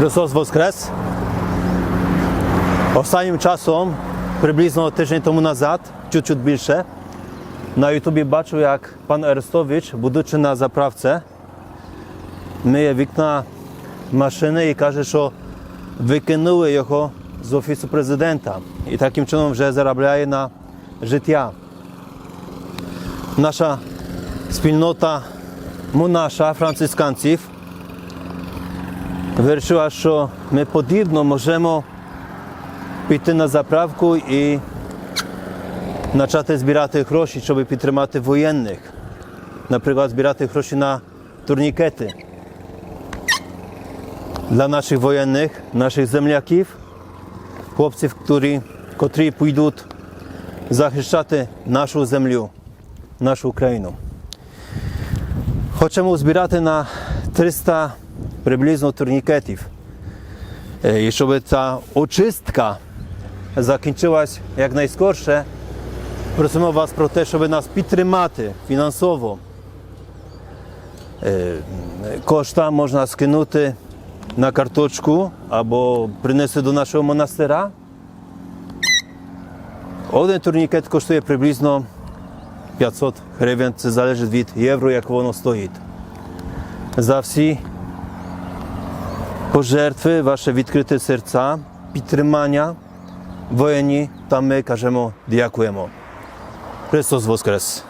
Христос Воскрес! Останнім часом, приблизно тиждень тому назад, чуть-чуть більше, на Ютубі бачив, як пан Арестович, будучи на заправці, миє вікна машини і каже, що викинули його з офісу президента і таким чином вже заробляє на життя. Наша спільнота монаша францисканців вирішила, що ми подібно можемо піти на заправку і почати збирати гроші, щоб підтримати воєнних. Наприклад, збирати гроші на турнікети для наших воєнних, наших земляків, хлопців, котрі, котрі підуть захищати нашу землю, нашу Україну. Хочемо збирати на 300 приблизно турнікетів. Е, І щоб ця очистка закінчилась якнайскорше, просимо вас про те, щоб нас підтримати фінансово. Е, Кошта можна скинути на карточку або принести до нашого монастира. Один турнікет коштує приблизно 500 гривень, це залежить від євро, як воно стоїть. За всі пожертви, ваше відкрите серця, підтримання воєнні, та ми кажемо дякуємо. Христос Воскрес!